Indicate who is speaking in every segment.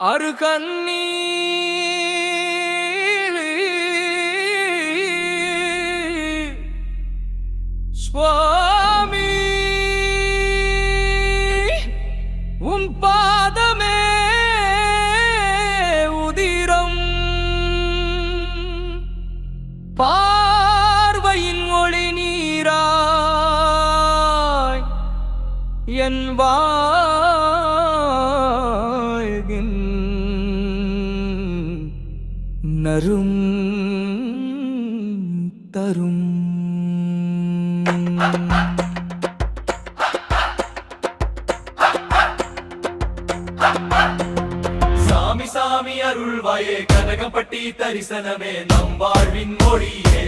Speaker 1: அருகண்ணி சுவாமி உன் பாதமே உதிரம். பார்வையின் ஒளி நீராய் என் வா நரும் தரும்.
Speaker 2: சாமி சாமி அருள்வாயே கனகப்பட்டி தரிசனமே நம் வாழ்வின் மொழியே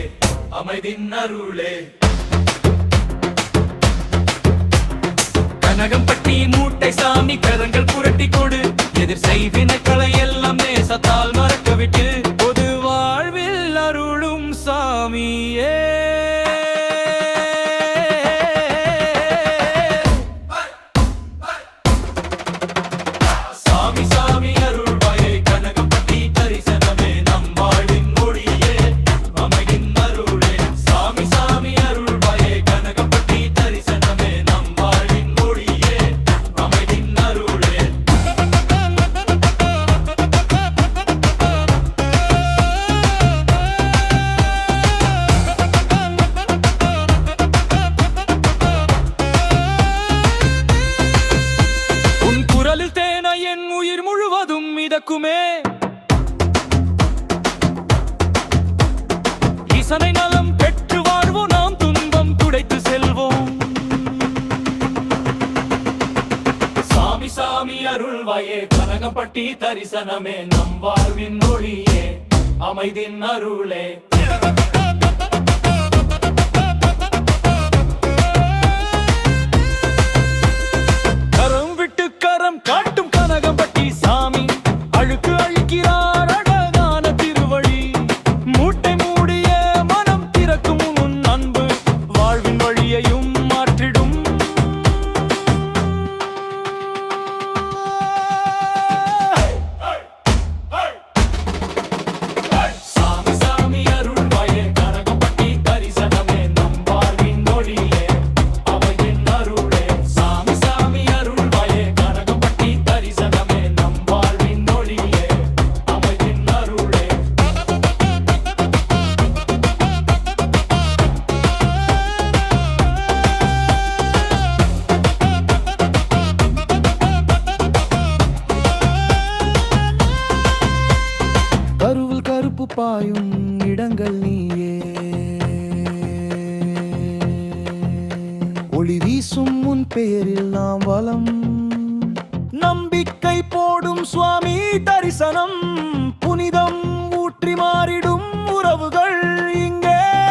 Speaker 2: அமைதின் அருளே.
Speaker 1: கனகம்பட்டி மூட்டை சாமி கரங்கள் புரட்டி கொடு எதிர் செய்வின வாசனை நலம் பெற்று வாழ்வோம் நாம் துன்பம் துடைத்து செல்வோம்.
Speaker 2: சாமி சாமி அருள்வாயே கனகப்பட்டி தரிசனமே நம் வாழ்வின் மொழியே அமைதின் அருளே.
Speaker 1: பாயும் இடங்கள் நீயே. ஒளி வீசும் உன் பெயரில் நாம் வலம். நம்பிக்கை போடும் சுவாமி தரிசனம். புனிதம் ஊற்றி மாறிடும் உறவுகள் இங்கே.